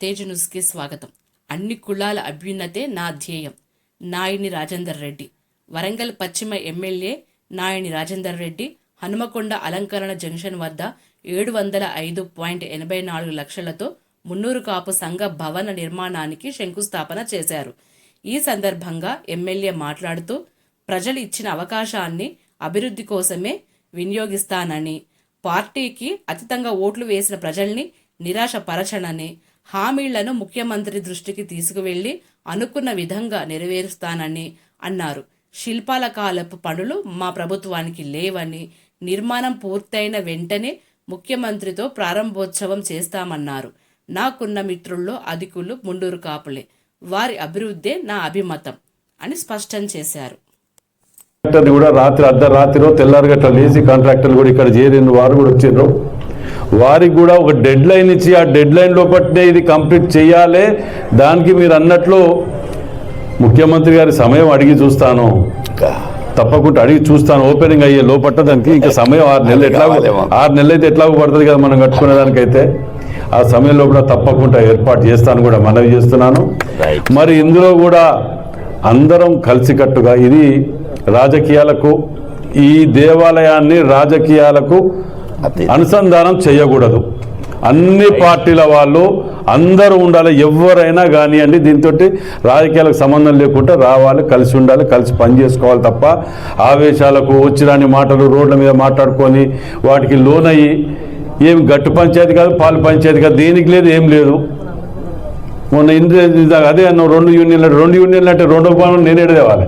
తేజ న్యూస్కి స్వాగతం. అన్ని కులాల అభ్యున్నతే నా ధ్యేయం. నాయని రాజేందర్ రెడ్డి. వరంగల్ పశ్చిమ ఎమ్మెల్యే నాయని రాజేందర్ రెడ్డి హనుమకొండ అలంకరణ జంక్షన్ వద్ద ఏడు వందల ఐదు పాయింట్ ఎనభై నాలుగు లక్షలతో మున్నూరు కాపు సంఘ భవన నిర్మాణానికి శంకుస్థాపన చేశారు. ఈ సందర్భంగా ఎమ్మెల్యే మాట్లాడుతూ ప్రజలు ఇచ్చిన అవకాశాన్ని అభివృద్ధి కోసమే వినియోగిస్తానని పార్టీకి అతీతంగా ఓట్లు వేసిన ప్రజల్ని నిరాశపరచనని హామీలను ముఖ్యమంత్రి దృష్టికి తీసుకువెళ్ళి అనుకున్న విధంగా నెరవేరుస్తానని అన్నారు. శిల్పాల కాలపు పనులు మా ప్రభుత్వానికి లేవని నిర్మాణం పూర్తయిన వెంటనే ముఖ్యమంత్రితో ప్రారంభోత్సవం చేస్తామన్నారు. నాకున్న మిత్రుల్లో అధికులు ముండూరు కాపులే. వారి అభివృద్ధే నా అభిమతం అని స్పష్టం చేశారు. కూడా రాత్రి అర్ధరాత్రిలో తెల్లారగట్ల లేచి కాంట్రాక్టర్లు కూడా ఇక్కడ చేరిన వారు కూడా వచ్చిండ్రు. వారికి కూడా ఒక డెడ్ లైన్ ఇచ్చి ఆ డెడ్ లైన్ లోపట్నే ఇది కంప్లీట్ చేయాలి. దానికి మీరు అన్నట్లు ముఖ్యమంత్రి గారి సమయం అడిగి చూస్తాను. తప్పకుండా అడిగి చూస్తాను. ఓపెనింగ్ అయ్యే లోపట్ట దానికి ఇంకా సమయం ఆరు నెలలు. ఎట్లా ఆరు నెలలు అయితే ఎట్లాగో పడుతుంది కదా మనం కట్టుకునే దానికైతే. ఆ సమయంలో కూడా తప్పకుండా ఏర్పాటు చేస్తాను కూడా మనవి చేస్తున్నాను. మరి ఇందులో కూడా అందరం కలిసికట్టుగా ఇది రాజకీయాలకు ఈ దేవాలయాన్ని రాజకీయాలకు అనుసంధానం చేయకూడదు. అన్ని పార్టీల వాళ్ళు అందరూ ఉండాలి ఎవరైనా కానివ్వండి దీంతో రాజకీయాలకు సంబంధం లేకుండా రావాలి కలిసి ఉండాలి కలిసి పని చేసుకోవాలి తప్ప ఆవేశాలకు వచ్చిరాని మాటలు రోడ్ల మీద మాట్లాడుకొని వాటికి లోనయ్యి ఏం గట్టు పంచాయతీ కాదు పాలు పంచాయతీ కాదు దేనికి లేదు ఏం లేదు. మొన్న ఇంద్ర అదే అన్న రెండు యూనియన్లు రెండు యూనియన్లు అంటే రెండో పనులు నేనే తేవాలి